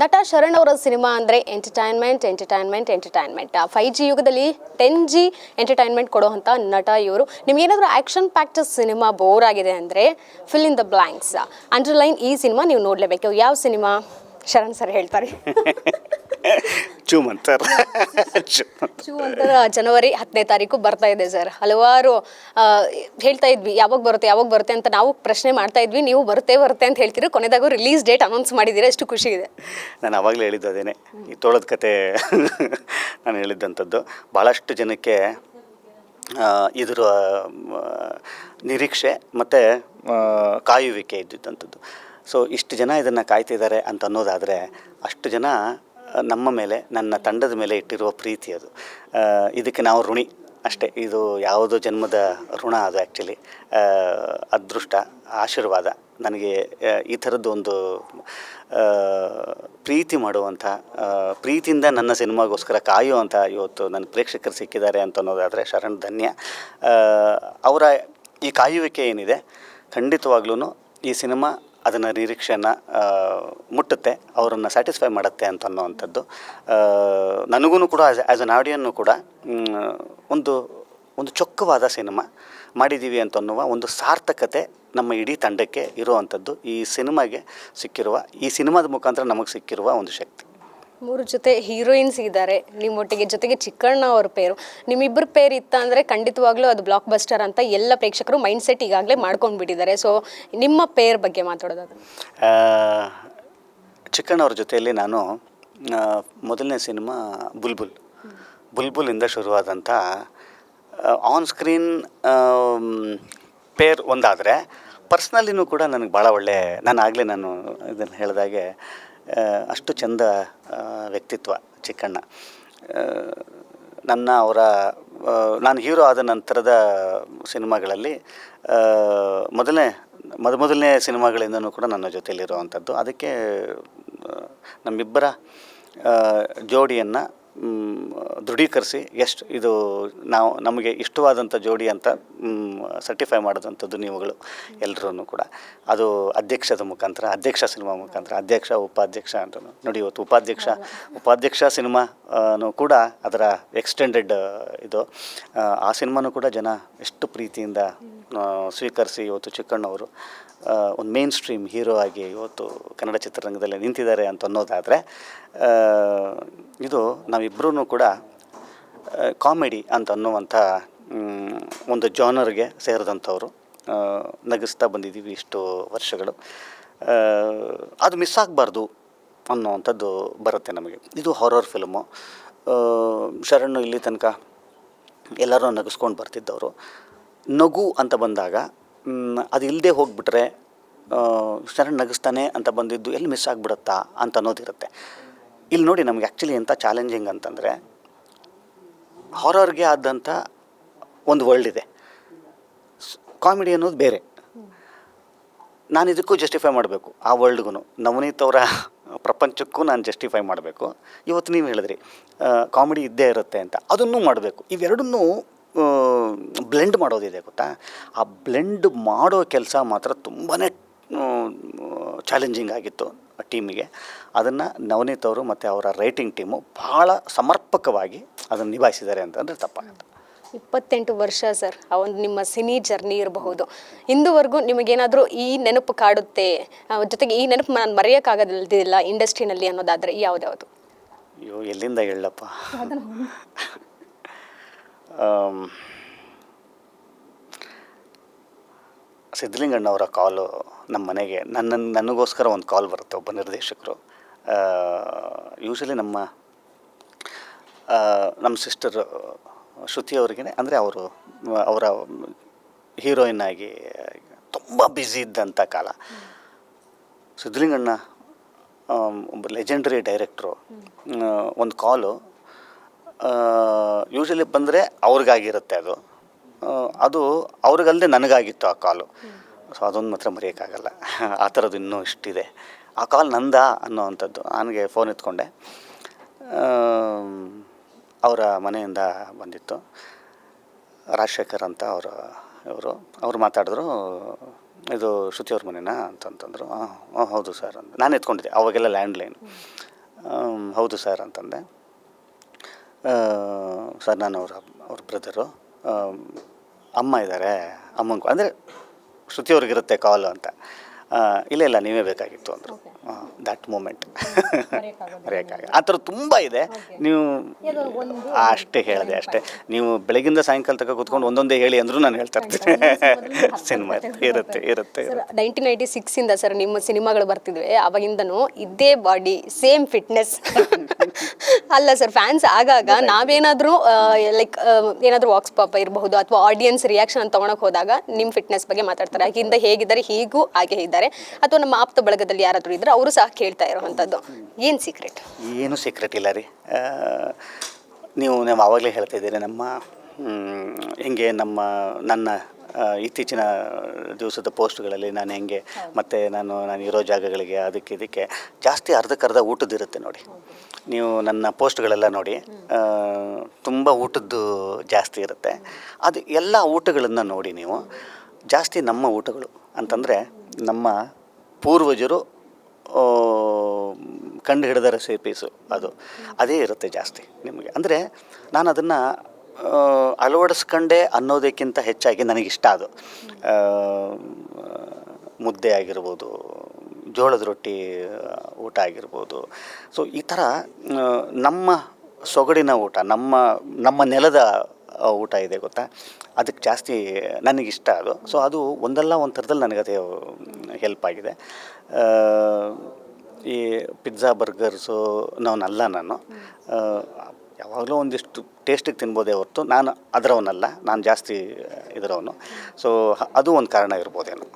ನಟ ಶರಣ್ ಅವರ ಸಿನಿಮಾ ಅಂದರೆ entertainment entertainment entertainment five G ಯುಗದಲ್ಲಿ ಟೆನ್ ಜಿ ಎಂಟರ್ಟೈನ್ಮೆಂಟ್ ಕೊಡುವಂಥ ನಟ ಇವರು. ನಿಮಗೇನಾದರೂ ಆ್ಯಕ್ಷನ್ ಪ್ಯಾಕ್ಟ್ ಸಿನಿಮಾ ಬೋರ್ ಆಗಿದೆ ಅಂದರೆ fill in the blanks underline ಈ ಸಿನಿಮಾ ನೀವು ನೋಡಲೇಬೇಕು. ಯಾವ ಸಿನಿಮಾ? ಶರಣ್ ಸರ್ ಹೇಳ್ತಾರೆ. ಚೂಮ್ ಅಂತಾರೆ ಚೂಮ್ ಅಂತ ಜನವರಿ ಹತ್ತನೇ ತಾರೀಕು ಬರ್ತಾ ಇದೆ ಸರ್. ಹಲವಾರು ಆ, ಹೇಳ್ತಾ ಇದ್ವಿ ಯಾವಾಗ ಬರುತ್ತೆ ಯಾವಾಗ ಬರುತ್ತೆ ಅಂತ ನಾವು ಪ್ರಶ್ನೆ ಮಾಡ್ತಾ ಇದ್ವಿ ನೀವು ಬರುತ್ತೆ ಬರುತ್ತೆ ಅಂತ ಹೇಳ್ತೀರಿ ಕೊನೆದಾಗೂ ರಿಲೀಸ್ ಡೇಟ್ ಅನೌನ್ಸ್ ಮಾಡಿದೀರ ಎಷ್ಟು ಖುಷಿ ಇದೆ. ನಾನು ಆವಾಗಲೇ ಹೇಳಿದ್ದು ಅದೇನೆ. ಈ ತೋಳದ ಕತೆ ನಾನು ಹೇಳಿದ್ದಂಥದ್ದು. ಭಾಳಷ್ಟು ಜನಕ್ಕೆ ಆ, ಇದರ ಆ, ನಿರೀಕ್ಷೆ ಮತ್ತು ಕಾಯುವಿಕೆ ಇದ್ದಿದ್ದಂಥದ್ದು. ಸೊ ಇಷ್ಟು ಜನ ಇದನ್ನು ಕಾಯ್ತಿದ್ದಾರೆ ಅಂತ ಅನ್ನೋದಾದರೆ, ಅಷ್ಟು ಜನ ನಮ್ಮ ಮೇಲೆ, ನನ್ನ ತಂಡದ ಮೇಲೆ ಇಟ್ಟಿರುವ ಪ್ರೀತಿ ಅದು. ಇದಕ್ಕೆ ನಾವು ಋಣಿ ಅಷ್ಟೇ. ಇದು ಯಾವುದೋ ಜನ್ಮದ ಋಣ ಅದು ಆ್ಯಕ್ಚುಲಿ ಅದೃಷ್ಟ, ಆಶೀರ್ವಾದ. ನನಗೆ ಈ ಥರದ್ದು ಒಂದು ಪ್ರೀತಿ ಮಾಡುವಂಥ ಪ್ರೀತಿಯಿಂದ ನನ್ನ ಸಿನಿಮಾಗೋಸ್ಕರ ಕಾಯುವಂಥ ಇವತ್ತು ನನ್ನ ಪ್ರೇಕ್ಷಕರು ಸಿಕ್ಕಿದ್ದಾರೆ ಅಂತ ಅನ್ನೋದಾದರೆ ಶರಣ್ ಧನ್ಯ. ಅವರ ಈ ಕಾಯುವಿಕೆ ಏನಿದೆ ಖಂಡಿತವಾಗ್ಲೂ ಈ ಸಿನಿಮಾ ಅದನ್ನು ನಿರೀಕ್ಷೆಯನ್ನು ಮುಟ್ಟುತ್ತೆ, ಅವರನ್ನು ಸ್ಯಾಟಿಸ್ಫೈ ಮಾಡುತ್ತೆ ಅಂತ ಅನ್ನೋವಂಥದ್ದು. ನನಗೂ ಕೂಡ ಆ್ಯಸ್ ಆ್ಯಸ್ ಅನ್ ಆಡಿಯನ್ನು ಕೂಡ ಒಂದು ಒಂದು ಚೊಕ್ಕವಾದ ಸಿನಿಮಾ ಮಾಡಿದ್ದೀವಿ ಅಂತ ಅನ್ನುವ ಒಂದು ಸಾರ್ಥಕತೆ ನಮ್ಮ ಇಡೀ ತಂಡಕ್ಕೆ ಇರುವಂಥದ್ದು. ಈ ಸಿನಿಮಾಗೆ ಸಿಕ್ಕಿರುವ, ಈ ಸಿನಿಮಾದ ಮುಖಾಂತರ ನಮಗೆ ಸಿಕ್ಕಿರುವ ಒಂದು ಶಕ್ತಿ. ಮೂರು ಜೊತೆ ಹೀರೋಯಿನ್ಸ್ ಇದ್ದಾರೆ. ನಿಮ್ಮೊಟ್ಟಿಗೆ ಜೊತೆಗೆ ಚಿಕ್ಕಣ್ಣ ಅವ್ರ ಪೇರು. ನಿಮ್ಮಿಬ್ಬರ ಪೇರ್ ಇತ್ತ ಅಂದರೆ ಖಂಡಿತವಾಗ್ಲೂ ಅದು ಬ್ಲಾಕ್ ಬಸ್ಟರ್ ಅಂತ ಎಲ್ಲ ಪ್ರೇಕ್ಷಕರು ಮೈಂಡ್ ಸೆಟ್ ಈಗಾಗಲೇ ಮಾಡ್ಕೊಂಡ್ಬಿಟ್ಟಿದ್ದಾರೆ. ಸೊ ನಿಮ್ಮ ಪೇರ್ ಬಗ್ಗೆ ಮಾತಾಡೋದು ಆ, ಚಿಕ್ಕಣ್ಣವ್ರ ಜೊತೆಯಲ್ಲಿ ನಾನು ಮೊದಲನೇ ಸಿನಿಮಾ ಬುಲ್ಬುಲ್. ಬುಲ್ಬುಲಿಂದ ಶುರುವಾದಂಥ ಆನ್ ಸ್ಕ್ರೀನ್ ಪೇರ್ ಒಂದಾದರೆ ಪರ್ಸ್ನಲಿನೂ ಕೂಡ ನನಗೆ ಭಾಳ ಒಳ್ಳೆ ನಾನು ಆಗಲೇ ನಾನು ಇದನ್ನು ಹೇಳಿದಾಗೆ ಅಷ್ಟು ಚಂದ ವ್ಯಕ್ತಿತ್ವ ಚಿಕ್ಕಣ್ಣ. ನನ್ನ ಅವರ ನಾನು ಹೀರೋ ಆದ ನಂತರದ ಸಿನಿಮಾಗಳಲ್ಲಿ ಮೊದಲನೇ, ಮೊದ, ಮೊದಲನೇ ಸಿನಿಮಾಗಳಿಂದನೂ ಕೂಡ ನನ್ನ ಜೊತೆಯಲ್ಲಿರುವಂಥದ್ದು ಅದಕ್ಕೆ ನಮ್ಮಿಬ್ಬರ ಜೋಡಿಯನ್ನು ದೃಢೀಕರಿಸಿ ಎಷ್ಟು ಇದು ನಾವು ನಮಗೆ ಇಷ್ಟವಾದಂಥ ಜೋಡಿ ಅಂತ ಸರ್ಟಿಫೈ ಮಾಡಿದಂಥದ್ದು ನೀವುಗಳು ಎಲ್ಲರೂ ಕೂಡ. ಅದು ಅಧ್ಯಕ್ಷದ ಮುಖಾಂತರ ಅಧ್ಯಕ್ಷ ಸಿನಿಮಾ ಮುಖಾಂತರ ಅಧ್ಯಕ್ಷ ಉಪಾಧ್ಯಕ್ಷ ಅಂತ ನೋಡಿ ಇವತ್ತು ಉಪಾಧ್ಯಕ್ಷ ಉಪಾಧ್ಯಕ್ಷ ಸಿನಿಮಾ ನೂ ಕೂಡ ಅದರ ಎಕ್ಸ್ಟೆಂಡೆಡ್ ಇದು ಆ, ಸಿನಿಮಾನು ಸಿನಿಮಾನೂ ಕೂಡ ಜನ ಎಷ್ಟು ಪ್ರೀತಿಯಿಂದ ಸ್ವೀಕರಿಸಿ ಇವತ್ತು ಚಿಕ್ಕಣ್ಣವರು ಒಂದು ಮೇನ್ ಸ್ಟ್ರೀಮ್ ಹೀರೋ ಆಗಿ ಇವತ್ತು ಕನ್ನಡ ಚಿತ್ರರಂಗದಲ್ಲಿ ನಿಂತಿದ್ದಾರೆ ಅಂತ ಅನ್ನೋದಾದರೆ ಇದು ನಾವಿಬ್ಬರೂ ಕೂಡ ಕಾಮಿಡಿ ಅಂತ ಅನ್ನುವಂಥ ಒಂದು ಜಾನರ್ಗೆ ಸೇರಿದಂಥವ್ರು ನಗಿಸ್ತಾ ಬಂದಿದ್ದೀವಿ ಇಷ್ಟು ವರ್ಷಗಳು. ಅದು ಮಿಸ್ ಆಗಬಾರ್ದು ಅನ್ನುವಂಥದ್ದು ಬರುತ್ತೆ ನಮಗೆ. ಇದು ಹಾರರ್ ಫಿಲ್ಮು. ಶರಣು ಇಲ್ಲಿ ತನಕ ಎಲ್ಲರೂ ನಗಿಸ್ಕೊಂಡು ಬರ್ತಿದ್ದವರು. ನಗು ಅಂತ ಬಂದಾಗ ಅದು ಇಲ್ಲದೆ ಹೋಗ್ಬಿಟ್ರೆ ಶರಣ್ ನಗಿಸ್ತಾನೆ ಅಂತ ಬಂದಿದ್ದು ಎಲ್ಲಿ ಮಿಸ್ ಆಗಿಬಿಡುತ್ತಾ ಅಂತ ಅನ್ನೋದಿರುತ್ತೆ. ಇಲ್ಲಿ ನೋಡಿ ನಮ್ಗೆ ಆ್ಯಕ್ಚುಲಿ ಎಂಥ ಚಾಲೆಂಜಿಂಗ್ ಅಂತಂದರೆ ಹಾರರ್ಗೆ ಆದಂಥ ಒಂದು ವರ್ಲ್ಡ್ ಇದೆ. ಕಾಮಿಡಿ ಅನ್ನೋದು ಬೇರೆ. ನಾನು ಇದಕ್ಕೂ ಜಸ್ಟಿಫೈ ಮಾಡಬೇಕು, ಆ ವರ್ಲ್ಡ್ಗೂ ನವನೀತ್ ಅವರ ಪ್ರಪಂಚಕ್ಕೂ ನಾನು ಜಸ್ಟಿಫೈ ಮಾಡಬೇಕು. ಇವತ್ತು ನೀವು ಹೇಳಿದ್ರಿ ಕಾಮಿಡಿ ಇದ್ದೇ ಇರುತ್ತೆ ಅಂತ. ಅದನ್ನು ಮಾಡಬೇಕು. ಇವೆರಡನ್ನೂ ಬ್ಲೆಂಡ್ ಮಾಡೋದಿದೆ ಗೊತ್ತಾ? ಆ ಬ್ಲೆಂಡ್ ಮಾಡೋ ಕೆಲಸ ಮಾತ್ರ ತುಂಬಾ ಚಾಲೆಂಜಿಂಗ್ ಆಗಿತ್ತು ಟೀಮಿಗೆ ಅದನ್ನು ನವನೀತ್ ಅವರು ಮತ್ತು ಅವರ ರೈಟಿಂಗ್ ಟೀಮು ಭಾಳ ಸಮರ್ಪಕವಾಗಿ ಅದನ್ನು ನಿಭಾಯಿಸಿದ್ದಾರೆ ಅಂತಂದರೆ ತಪ್ಪಾಗುತ್ತೆ. ಇಪ್ಪತ್ತೆಂಟು ವರ್ಷ ಸರ್ ಆ ಒಂದು ನಿಮ್ಮ ಸಿನಿ ಜರ್ನಿ ಇರಬಹುದು. ಇಂದುವರೆಗೂ ನಿಮಗೇನಾದರೂ ಈ ನೆನಪು ಕಾಡುತ್ತೆ? ಜೊತೆಗೆ ಈ ನೆನಪು ನಾನು ಮರೆಯೋಕ್ಕಾಗೋದಿಲ್ಲ ಇಂಡಸ್ಟ್ರಿನಲ್ಲಿ ಅನ್ನೋದಾದರೆ ಯಾವುದ್ಯಾವುದು? ಅಯ್ಯೋ ಎಲ್ಲಿಂದ ಹೇಳಪ್ಪ? ಸಿದ್ಧಲಿಂಗಣ್ಣವರ ಕಾಲು ನಮ್ಮ ಮನೆಗೆ ನನ್ನ ನನಗೋಸ್ಕರ ಒಂದು ಕಾಲ್ ಬರುತ್ತೆ ಒಬ್ಬ ನಿರ್ದೇಶಕರು. ಯೂಶಲಿ ನಮ್ಮ ನಮ್ಮ ಸಿಸ್ಟರ್ ಶ್ರುತಿ ಅವ್ರಿಗೆ ಅಂದರೆ ಅವರು ಅವರ ಹೀರೋಯಿನ್ ಆಗಿ ತುಂಬ ಬ್ಯುಸಿ ಇದ್ದಂಥ ಕಾಲ. ಸಿದ್ಧಲಿಂಗಣ್ಣ ಒಬ್ಬ ಲೆಜೆಂಡರಿ ಡೈರೆಕ್ಟ್ರು ಒಂದು ಕಾಲು ಯೂಶಲಿ ಬಂದರೆ ಅವ್ರಿಗಾಗಿರುತ್ತೆ ಅದು. ಅದು ಅವ್ರಿಗಲ್ಲದೆ ನನಗಾಗಿತ್ತು ಆ ಕಾಲು. ಸೊ ಅದೊಂದು ಮಾತ್ರ ಮರೆಯೋಕ್ಕಾಗಲ್ಲ. ಆ ಥರದ್ದು ಇನ್ನೂ ಇಷ್ಟಿದೆ. ಆ ಕಾಲ್ ನಂದ ಅನ್ನೋ ಅಂಥದ್ದು. ನನಗೆ ಫೋನ್ ಎತ್ಕೊಂಡೆ. ಅವರ ಮನೆಯಿಂದ ಬಂದಿತ್ತು. ರಾಜಶೇಖರ್ ಅಂತ ಅವರು, ಇವರು. ಅವ್ರು ಮಾತಾಡಿದ್ರು, ಇದು ಶ್ರುತಿ ಅವ್ರ ಮನೆನಾ ಅಂತಂತಂದರು ಹಾಂ ಹೌದು ಸರ್ ಅಂತ. ನಾನು ಎತ್ಕೊಂಡಿದ್ದೆ. ಅವಾಗೆಲ್ಲ ಲ್ಯಾಂಡ್ಲೈನ್ ಹೌದು ಸರ್ ಅಂತಂದೆ. ಸರ್ ನಾನು ಅವ್ರ ಅವ್ರ ಬ್ರದರು ಅಮ್ಮ ಇದ್ದಾರೆ ಅಮ್ಮಂಗೆ. ಅಂದರೆ ಶ್ರುತಿ ಅವ್ರಿಗಿರುತ್ತೆ ಕಾಲು ಅಂತ. ಇಲ್ಲ ಇಲ್ಲ ನೀವೇ ಬೇಕಾಗಿತ್ತು ಅಂದರು. ದಟ್ ಮೂಮೆಂಟ್ ಮರೆಯೋಕ್ಕಾಗ. ಆ ಥರ ತುಂಬ ಇದೆ. ನೀವು ಅಷ್ಟೇ ಹೇಳಿದೆ ಅಷ್ಟೇ. ನೀವು ಬೆಳಗಿಂದ ಸಾಯಂಕಾಲ ತನಕ ಕೂತ್ಕೊಂಡು ಒಂದೊಂದೇ ಹೇಳಿ ಅಂದರೂ ನಾನು ಹೇಳ್ತಾ ಇರ್ತೀನಿ. ಸಿನಿಮಾ ಇರುತ್ತೆ ಇರುತ್ತೆ ನೈನ್ಟೀನ್ ನೈಂಟಿ ಸಿಕ್ಸಿಂದ ಸರ್ ನಿಮ್ಮ ಸಿನಿಮಾಗಳು ಬರ್ತಿದ್ವಿ. ಅವಾಗಿಂದನೂ ಇದೇ ಬಾಡಿ ಸೇಮ್ ಫಿಟ್ನೆಸ್ ಅಲ್ಲ ಸರ್ ಫ್ಯಾನ್ಸ್ ಆಗಾಗ ನಾವೇನಾದರೂ ಲೈಕ್ ಏನಾದರೂ ವಾಕ್ಸ್ ಪಾಪ ಇರಬಹುದು ಅಥವಾ ಆಡಿಯನ್ಸ್ ರಿಯಾಕ್ಷನ್ ಅಂತ ತೊಗೊಳಕ್ ಹೋದಾಗ ನಿಮ್ಮ ಫಿಟ್ನೆಸ್ ಬಗ್ಗೆ ಮಾತಾಡ್ತಾರೆ. ಆಗಿಂದ ಹೇಗಿದ್ದಾರೆ ಹೀಗೂ ಹಾಗೆ ಇದ್ದಾರೆ. ಅಥವಾ ನಮ್ಮ ಆಪ್ತ ಬಳಗದಲ್ಲಿ ಯಾರಾದರೂ ಇದ್ದರೆ ಅವರು ಸಹ ಕೇಳ್ತಾ ಇರುವಂಥದ್ದು ಏನು ಸೀಕ್ರೆಟ್ ಏನು ಸೀಕ್ರೆಟ್ ಇಲ್ಲ ರೀ. ನೀವು ನಾವು ಆವಾಗಲೇ ಹೇಳ್ತಾ ಇದ್ದೀರಿ ನಮ್ಮ ಹೇಗೆ ನಮ್ಮ ನನ್ನ ಇತ್ತೀಚಿನ ದಿವಸದ ಪೋಸ್ಟ್ಗಳಲ್ಲಿ ನಾನು ಹೆಂಗೆ ಮತ್ತು ನಾನು ನಾನು ಇರೋ ಜಾಗಗಳಿಗೆ ಅದಕ್ಕೆ ಇದಕ್ಕೆ ಜಾಸ್ತಿ ಅರ್ಧಕ್ಕರ್ಧ ಊಟದಿರುತ್ತೆ ನೋಡಿ. ನೀವು ನನ್ನ ಪೋಸ್ಟ್ಗಳೆಲ್ಲ ನೋಡಿ ತುಂಬ ಊಟದ್ದು ಜಾಸ್ತಿ ಇರುತ್ತೆ. ಅದು ಎಲ್ಲ ಊಟಗಳನ್ನು ನೋಡಿ ನೀವು ಜಾಸ್ತಿ ನಮ್ಮ ಊಟಗಳು ಅಂತಂದರೆ ನಮ್ಮ ಪೂರ್ವಜರು ಕಂಡು ಹಿಡಿದ ರೆಸಿಪೀಸು ಅದು. ಅದೇ ಇರುತ್ತೆ ಜಾಸ್ತಿ ನಿಮಗೆ. ಅಂದರೆ ನಾನು ಅದನ್ನು ಅಳವಡಿಸ್ಕೊಂಡೆ ಅನ್ನೋದಕ್ಕಿಂತ ಹೆಚ್ಚಾಗಿ ನನಗಿಷ್ಟ ಅದು. ಮುದ್ದೆ ಆಗಿರ್ಬೋದು, ಜೋಳದ ರೊಟ್ಟಿ ಊಟ ಆಗಿರ್ಬೋದು. ಸೊ ಈ ಥರ ನಮ್ಮ ಸೊಗಡಿನ ಊಟ, ನಮ್ಮ ನಮ್ಮ ನೆಲದ ಊಟ ಇದೆ ಗೊತ್ತಾ? ಅದಕ್ಕೆ ಜಾಸ್ತಿ ನನಗಿಷ್ಟ ಅದು. ಸೊ ಅದು ಒಂದಲ್ಲ ಒಂದು ಥರದಲ್ಲಿ ನನಗದೇ ಹೆಲ್ಪ್ ಆಗಿದೆ. ಈ ಪಿಜ್ಜಾ, ಬರ್ಗರ್ಸು, ನಾವನ್ನಲ್ಲ ನಾನು. ಯಾವಾಗಲೂ ಒಂದಿಷ್ಟು ಟೇಸ್ಟಿಗೆ ತಿನ್ಬೋದೇ ಹೊರತು ನಾನು ಅದರವನಲ್ಲ ನಾನು ಜಾಸ್ತಿ ಇದರವನು. ಸೊ ಅದು ಒಂದು ಕಾರಣ ಇರ್ಬೋದೇನು.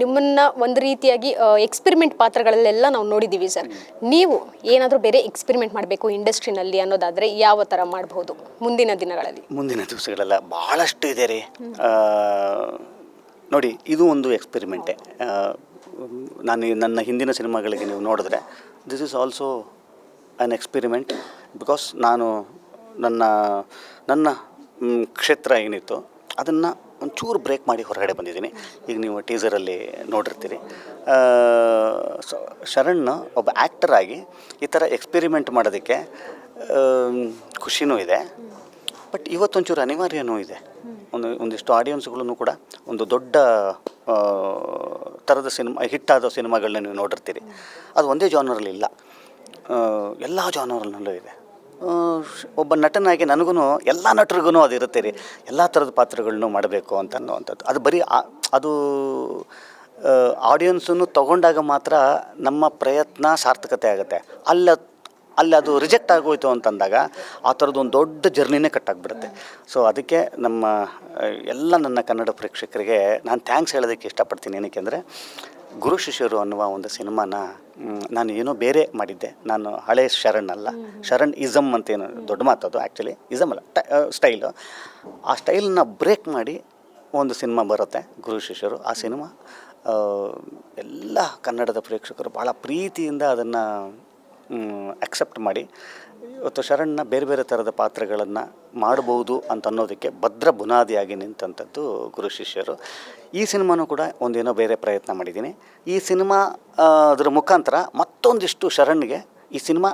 ನಿಮ್ಮನ್ನು ಒಂದು ರೀತಿಯಾಗಿ ಎಕ್ಸ್ಪೆರಿಮೆಂಟ್ ಪಾತ್ರಗಳಲ್ಲೆಲ್ಲ ನಾವು ನೋಡಿದ್ದೀವಿ ಸರ್. ನೀವು ಏನಾದರೂ ಬೇರೆ ಎಕ್ಸ್ಪೆರಿಮೆಂಟ್ ಮಾಡಬೇಕು ಇಂಡಸ್ಟ್ರಿನಲ್ಲಿ ಅನ್ನೋದಾದರೆ ಯಾವ ಥರ ಮಾಡಬಹುದು ಮುಂದಿನ ದಿನಗಳಲ್ಲಿ? ಮುಂದಿನ ದಿವಸಗಳೆಲ್ಲ ಭಾಳಷ್ಟು ಇದೆ ರೀ. ನೋಡಿ ಇದು ಒಂದು ಎಕ್ಸ್ಪೆರಿಮೆಂಟೇ ನಾನು ನನ್ನ ಹಿಂದಿನ ಸಿನಿಮಾಗಳಿಗೆ ನೀವು ನೋಡಿದ್ರೆ this is also an experiment because ನಾನು ನನ್ನ ನನ್ನ ಕ್ಷೇತ್ರ ಏನಿತ್ತು ಅದನ್ನು ಒಂಚೂರು ಬ್ರೇಕ್ ಮಾಡಿ ಹೊರಗಡೆ ಬಂದಿದ್ದೀನಿ. ಈಗ ನೀವು ಟೀಸರಲ್ಲಿ ನೋಡಿರ್ತೀರಿ. ಶರಣ್ ಒಬ್ಬ ಆ್ಯಕ್ಟರ್ ಆಗಿ ಈ ಥರ ಎಕ್ಸ್ಪೆರಿಮೆಂಟ್ ಮಾಡೋದಕ್ಕೆ ಖುಷಿನೂ ಇದೆ. ಬಟ್ ಇವತ್ತೊಂಚೂರು ಅನಿವಾರ್ಯನೂ ಇದೆ. ಒಂದು, ಒಂದಿಷ್ಟು ಆಡಿಯನ್ಸ್ಗಳನ್ನು ಕೂಡ ಒಂದು ದೊಡ್ಡ ಥರದ ಸಿನಿಮಾ ಹಿಟ್ಟಾದ ಸಿನಿಮಾಗಳನ್ನ ನೀವು ನೋಡಿರ್ತೀರಿ. ಅದು ಒಂದೇ ಜಾನರಲ್ಲಿ ಇಲ್ಲ. ಎಲ್ಲ ಜಾನರಲ್ಲೂ ಇದೆ. ಒಬ್ಬ ನಟನಾಗಿ ನನಗೂ ಎಲ್ಲ ನಟರಿಗೂ ಅದು ಇರುತ್ತೆ ರೀ. ಎಲ್ಲ ಥರದ ಪಾತ್ರಗಳನ್ನು ಮಾಡಬೇಕು ಅಂತ ಅನ್ನೋವಂಥದ್ದು. ಅದು ಬರೀ ಅದು ಆಡಿಯನ್ಸನ್ನು ತಗೊಂಡಾಗ ಮಾತ್ರ ನಮ್ಮ ಪ್ರಯತ್ನ ಸಾರ್ಥಕತೆ ಆಗುತ್ತೆ. ಅಲ್ಲ, ಅಲ್ಲಿ ಅದು ರಿಜೆಕ್ಟ್ ಆಗೋಯ್ತು ಅಂತಂದಾಗ ಆ ಥರದ್ದು ಒಂದು ದೊಡ್ಡ ಜರ್ನಿನೇ ಕಟ್ಟಾಗ್ಬಿಡುತ್ತೆ. ಸೊ ಅದಕ್ಕೆ ನಮ್ಮ ಎಲ್ಲ ನನ್ನ ಕನ್ನಡ ಪ್ರೇಕ್ಷಕರಿಗೆ ನಾನು ಥ್ಯಾಂಕ್ಸ್ ಹೇಳೋದಕ್ಕೆ ಇಷ್ಟಪಡ್ತೀನಿ ಏನಕ್ಕೆ ಅಂದರೆ ಗುರು ಶಿಷ್ಯರು ಅನ್ನುವ ಒಂದು ಸಿನಿಮಾನ ನಾನು ಏನೋ ಬೇರೆ ಮಾಡಿದ್ದೆ. ನಾನು ಹಳೆ ಶರಣ್ ಅಲ್ಲ. ಶರಣ್ ಇಸಮ್ ಅಂತೇನು ದೊಡ್ಡ ಮಾತದು ಆ್ಯಕ್ಚುಲಿ ಇಸಮ್ ಅಲ್ಲ ಟ ಸ್ಟೈಲು ಆ ಸ್ಟೈಲನ್ನ ಬ್ರೇಕ್ ಮಾಡಿ ಒಂದು ಸಿನಿಮಾ ಬರುತ್ತೆ ಗುರು ಶಿಷ್ಯರು. ಆ ಸಿನಿಮಾ ಎಲ್ಲ ಕನ್ನಡದ ಪ್ರೇಕ್ಷಕರು ಭಾಳ ಪ್ರೀತಿಯಿಂದ ಅದನ್ನು ಅಕ್ಸೆಪ್ಟ್ ಮಾಡಿ ಇವತ್ತು ಶರಣ್ನ ಬೇರೆ ಬೇರೆ ಥರದ ಪಾತ್ರಗಳನ್ನು ಮಾಡಬಹುದು ಅಂತ ಅನ್ನೋದಕ್ಕೆ ಭದ್ರ ಬುನಾದಿಯಾಗಿ ನಿಂತಂಥದ್ದು ಗುರು ಶಿಷ್ಯರು. ಈ ಸಿನಿಮಾನೂ ಕೂಡ ಒಂದೇನೋ ಬೇರೆ ಪ್ರಯತ್ನ ಮಾಡಿದ್ದೀನಿ. ಈ ಸಿನಿಮಾ ಅದರ ಮುಖಾಂತರ ಮತ್ತೊಂದಿಷ್ಟು ಶರಣ್ಗೆ ಈ ಸಿನಿಮಾ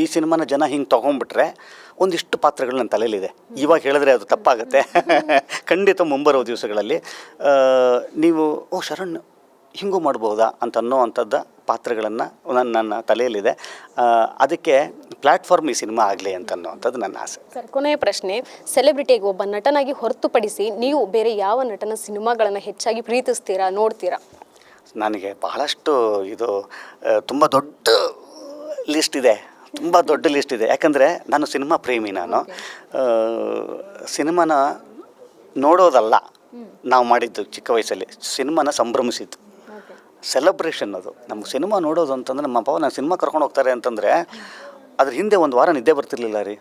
ಈ ಸಿನಿಮಾನ ಜನ ಹಿಂಗೆ ತೊಗೊಂಡ್ಬಿಟ್ರೆ ಒಂದಿಷ್ಟು ಪಾತ್ರಗಳು ನನ್ನ ತಲೆಯಲ್ಲಿದೆ. ಇವಾಗ ಹೇಳಿದ್ರೆ ಅದು ತಪ್ಪಾಗುತ್ತೆ. ಖಂಡಿತ ಮುಂಬರುವ ದಿವಸಗಳಲ್ಲಿ ನೀವು, ಓ ಶರಣ್ ಹಿಂಗೂ ಮಾಡ್ಬೋದಾ ಅಂತ ಅನ್ನೋ ಅಂಥದ್ದು ಪಾತ್ರಗಳನ್ನು ನನ್ನ ನನ್ನ ತಲೆಯಲ್ಲಿದೆ. ಅದಕ್ಕೆ ಪ್ಲ್ಯಾಟ್ಫಾರ್ಮ್ ಈ ಸಿನಿಮಾ ಆಗಲಿ ಅಂತ ಅನ್ನೋವಂಥದ್ದು ನನ್ನ ಆಸೆ. ಸರ್ ಕೊನೆಯ ಪ್ರಶ್ನೆ ಸೆಲೆಬ್ರಿಟಿಗೆ ಒಬ್ಬ ನಟನಾಗಿ ಹೊರತುಪಡಿಸಿ ನೀವು ಬೇರೆ ಯಾವ ನಟನ ಸಿನಿಮಾಗಳನ್ನು ಹೆಚ್ಚಾಗಿ ಪ್ರೀತಿಸ್ತೀರಾ ನೋಡ್ತೀರಾ? ನನಗೆ ಬಹಳಷ್ಟು ಇದು ತುಂಬ ದೊಡ್ಡ ಲಿಸ್ಟ್ ಇದೆ. ತುಂಬ ದೊಡ್ಡ ಲಿಸ್ಟ್ ಇದೆ. ಯಾಕಂದರೆ ನಾನು ಸಿನಿಮಾ ಪ್ರೇಮಿ ನಾನು. ಸಿನಿಮಾನ ನೋಡೋದಲ್ಲ ನಾವು ಮಾಡಿದ್ದು ಚಿಕ್ಕ ವಯಸ್ಸಲ್ಲಿ. ಸಿನಿಮಾನ ಸಂಭ್ರಮಿಸಿದ್ದು. ಸೆಲೆಬ್ರೇಷನ್ ಅದು. ನಮ್ಗೆ ಸಿನಿಮಾ ನೋಡೋದು ಅಂತಂದ್ರೆ ನಮ್ಮ ಅಪ್ಪ ನಾನು ಸಿನಿಮಾ ಕರ್ಕೊಂಡು ಹೋಗ್ತಾರೆ ಅಂತಂದರೆ ಅದ್ರ ಹಿಂದೆ ಒಂದು ವಾರ ನಿದ್ದೆ ಬರ್ತಿರ್ಲಿಲ್ಲ ರೀ.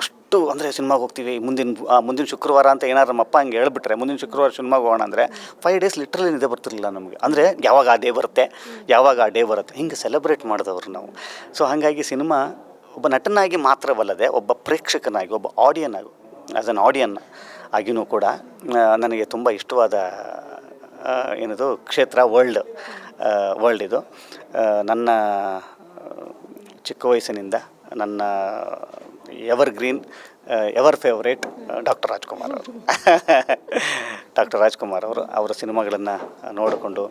ಎಷ್ಟು ಅಂದರೆ ಸಿನಿಮಾಗೆ ಹೋಗ್ತೀವಿ, ಮುಂದಿನ ಮುಂದಿನ ಶುಕ್ರವಾರ ಅಂತ ಏನಾರು ನಮ್ಮ ಅಪ್ಪ ಹಂಗೆ ಹೇಳ್ಬಿಟ್ರೆ ಮುಂದಿನ ಶುಕ್ರವಾರ ಸಿನಿಮಾಗೆ ಹೋಗೋಣ ಅಂದರೆ ಫೈವ್ ಡೇಸ್ ಲಿಟ್ರಲಿ ನಿದ್ದೆ ಬರ್ತಿರ್ಲಿಲ್ಲ ನಮಗೆ. ಅಂದರೆ ಯಾವಾಗ ಆ ಡೇ ಬರುತ್ತೆ, ಯಾವಾಗ ಆ ಡೇ ಬರುತ್ತೆ, ಹಿಂಗೆ ಸೆಲೆಬ್ರೇಟ್ ಮಾಡಿದವರು ನಾವು. ಸೊ ಹಾಗಾಗಿ ಸಿನಿಮಾ ಒಬ್ಬ ನಟನಾಗಿ ಮಾತ್ರವಲ್ಲದೆ ಒಬ್ಬ ಪ್ರೇಕ್ಷಕನಾಗಿ, ಒಬ್ಬ ಆಡಿಯನ್ ಆಗಿ ಆ್ಯಸ್ ಅನ್ ಆಡಿಯನ್ ಆಗಿನೂ ಕೂಡ ನನಗೆ ತುಂಬ ಇಷ್ಟವಾದ ಏನದು? ಕ್ಷೇತ್ರ ವರ್ಲ್ಡ್ ವರ್ಲ್ಡ್ ಇದು. ನನ್ನ ಚಿಕ್ಕ ವಯಸ್ಸಿನಿಂದ ನನ್ನ evergreen ever favourite doctor Rajkumar ಅವರು. ಡಾಕ್ಟರ್ ರಾಜ್ಕುಮಾರ್ ಅವರು ಅವರ ಸಿನಿಮಾಗಳನ್ನು ನೋಡಿಕೊಂಡು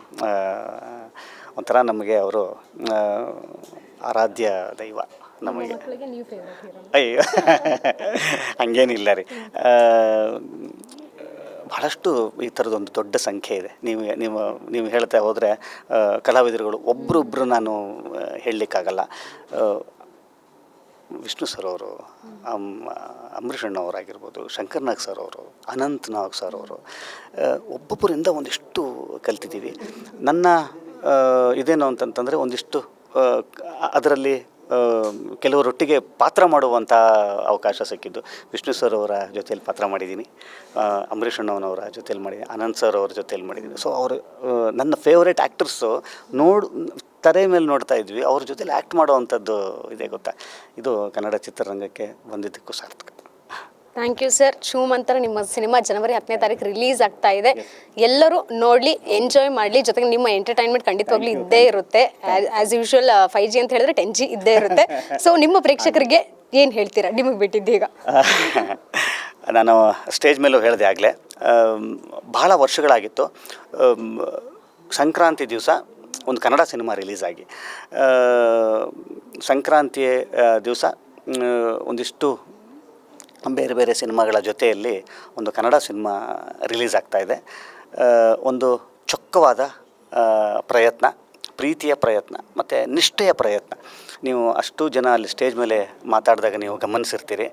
ಒಂಥರ ನಮಗೆ ಅವರು ಆರಾಧ್ಯ ದೈವ ನಮಗೆ. ಅಯ್ಯೋ ಹಂಗೇನಿಲ್ಲ ರೀ. ಬಹಳಷ್ಟು ಈ ಥರದೊಂದು ದೊಡ್ಡ ಸಂಖ್ಯೆ ಇದೆ. ನೀವು ನೀವು ನೀವು ಹೇಳ್ತಾ ಹೋದರೆ ಕಲಾವಿದರುಗಳು ಒಬ್ಬರೊಬ್ಬರು ನಾನು ಹೇಳಲಿಕ್ಕಾಗಲ್ಲ. ವಿಷ್ಣು ಸರ್ ಅವರು ಅಂಬರೀಷ್ ಅವರಾಗಿರ್ಬೋದು ಶಂಕರ್ನಾಗ್ ಸರ್ ಅವರು, ಅನಂತ್ ನಾಗ್ ಸರ್ ಅವರು ಒಬ್ಬೊಬ್ಬರಿಂದ ಒಂದಿಷ್ಟು ಕಲ್ತಿದ್ದೀವಿ. ನನ್ನ ಇದೇನು ಅಂತಂತಂದರೆ ಒಂದಿಷ್ಟು ಅದರಲ್ಲಿ ಕೆಲವರೊಟ್ಟಿಗೆ ಪಾತ್ರ ಮಾಡುವಂಥ ಅವಕಾಶ ಸಿಕ್ಕಿದ್ದು. ವಿಷ್ಣು ಸರ್ ಅವರ ಜೊತೆಯಲ್ಲಿ ಪಾತ್ರ ಮಾಡಿದ್ದೀನಿ. ಅಂಬರೀಷ್ ಅಣ್ಣವನವರ ಜೊತೆಯಲ್ಲಿ ಮಾಡಿದ್ದೀನಿ. ಅನಂತ್ ಸರ್ ಅವ್ರ ಜೊತೆಯಲ್ಲಿ ಮಾಡಿದ್ದೀನಿ. ಸೊ ಅವರು ನನ್ನ ಫೇವ್ರೇಟ್ ಆ್ಯಕ್ಟರ್ಸು ನೋಡು ತಲೆ ಮೇಲೆ ನೋಡ್ತಾ ಇದ್ವಿ. ಅವ್ರ ಜೊತೆಲಿ ಆ್ಯಕ್ಟ್ ಮಾಡುವಂಥದ್ದು ಇದೆ ಗೊತ್ತಾ? ಇದು ಕನ್ನಡ ಚಿತ್ರರಂಗಕ್ಕೆ ಬಂದಿದ್ದಕ್ಕೂ ಸಾರ್ಥಕ. ಥ್ಯಾಂಕ್ ಯು ಸರ್ ಶಿವಮಂತರ ನಿಮ್ಮ ಸಿನಿಮಾ ಜನವರಿ ಹತ್ತನೇ ತಾರೀಕು ರಿಲೀಸ್ ಆಗ್ತಾ ಇದೆ. ಎಲ್ಲರೂ ನೋಡಲಿ ಎಂಜಾಯ್ ಮಾಡಲಿ. ಜೊತೆಗೆ ನಿಮ್ಮ ಎಂಟರ್ಟೈನ್ಮೆಂಟ್ ಖಂಡಿತವಾಗ್ಲೂ ಇದ್ದೇ ಇರುತ್ತೆ. ಆ್ಯಸ್ ಯೂಶುವಲ್ ಫೈವ್ ಜಿ ಅಂತ ಹೇಳಿದ್ರೆ ಟೆನ್ ಜಿ ಇದ್ದೇ ಇರುತ್ತೆ. ಸೊ ನಿಮ್ಮ ಪ್ರೇಕ್ಷಕರಿಗೆ ಏನು ಹೇಳ್ತೀರಾ? ನಿಮಗೆ ಬಿಟ್ಟಿದ್ದೀಗ ನಾನು ಸ್ಟೇಜ್ ಮೇಲೂ ಹೇಳಿದೆ ಆಗಲೇ. ಬಹಳ ವರ್ಷಗಳಾಗಿತ್ತು. ಸಂಕ್ರಾಂತಿ ದಿವಸ ಒಂದು ಕನ್ನಡ ಸಿನಿಮಾ ರಿಲೀಸ್ ಆಗಿ. ಸಂಕ್ರಾಂತಿ ದಿವಸ ಒಂದಿಷ್ಟು ಬೇರೆ ಬೇರೆ ಸಿನಿಮಾಗಳ ಜೊತೆಯಲ್ಲಿ ಒಂದು ಕನ್ನಡ ಸಿನಿಮಾ ರಿಲೀಸ್ ಇದೆ. ಒಂದು ಚೊಕ್ಕವಾದ ಪ್ರಯತ್ನ, ಪ್ರೀತಿಯ ಪ್ರಯತ್ನ ಮತ್ತು ನಿಷ್ಠೆಯ ಪ್ರಯತ್ನ. ನೀವು ಅಷ್ಟು ಜನ ಅಲ್ಲಿ ಸ್ಟೇಜ್ ಮೇಲೆ ಮಾತಾಡಿದಾಗ ನೀವು ಗಮನಿಸಿರ್ತೀರಿ.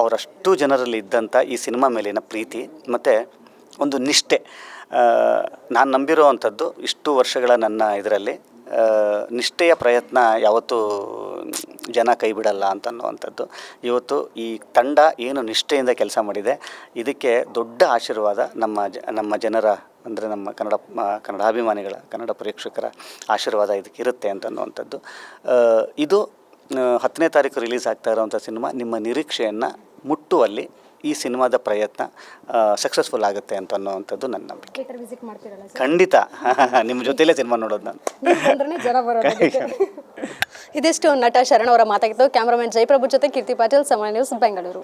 ಅವರಷ್ಟು ಜನರಲ್ಲಿ ಇದ್ದಂಥ ಈ ಸಿನಿಮಾ ಮೇಲಿನ ಪ್ರೀತಿ ಮತ್ತು ಒಂದು ನಿಷ್ಠೆ. ನಾನು ನಂಬಿರೋ ಅಂಥದ್ದು ಇಷ್ಟು ವರ್ಷಗಳ ನನ್ನ ಇದರಲ್ಲಿ ನಿಷ್ಠೆಯ ಪ್ರಯತ್ನ ಯಾವತ್ತೂ ಜನ ಕೈ ಬಿಡಲ್ಲ ಅಂತನ್ನುವಂಥದ್ದು. ಇವತ್ತು ಈ ತಂಡ ಏನು ನಿಷ್ಠೆಯಿಂದ ಕೆಲಸ ಮಾಡಿದೆ, ಇದಕ್ಕೆ ದೊಡ್ಡ ಆಶೀರ್ವಾದ ನಮ್ಮ ಜ, ನಮ್ಮ ಜನರ, ಅಂದರೆ ನಮ್ಮ ಕನ್ನಡ ಕನ್ನಡಾಭಿಮಾನಿಗಳ, ಕನ್ನಡ ಪ್ರೇಕ್ಷಕರ ಆಶೀರ್ವಾದ ಇದಕ್ಕೆ ಇರುತ್ತೆ ಅಂತನ್ನುವಂಥದ್ದು. ಇದು ಹತ್ತನೇ ತಾರೀಕು ರಿಲೀಸ್ ಆಗ್ತಾ ಇರೋವಂಥ ಸಿನಿಮಾ ನಿಮ್ಮ ನಿರೀಕ್ಷೆಯನ್ನು ಮುಟ್ಟುವಲ್ಲಿ ಈ ಸಿನಿಮಾದ ಪ್ರಯತ್ನ ಸಕ್ಸಸ್ಫುಲ್ ಆಗುತ್ತೆ ಅಂತ ಅನ್ನೋವಂಥದ್ದು ನನ್ನ ನಂಬಿಕೆ. ಖಂಡಿತ. ನಿಮ್ಮ ಜೊತೆಲೇ ಸಿನಿಮಾ ನೋಡೋದು ನಾನು. ಇದಿಷ್ಟು ನಟ ಶರಣ್ ಅವರ ಮಾತಾಗಿತ್ತು. ಕ್ಯಾಮ್ರಾಮನ್ ಜಯಪ್ರಭು ಜೊತೆ ಕೀರ್ತಿ ಪಾಟೀಲ್ ಸಮಯ ನ್ಯೂಸ್ ಬೆಂಗಳೂರು.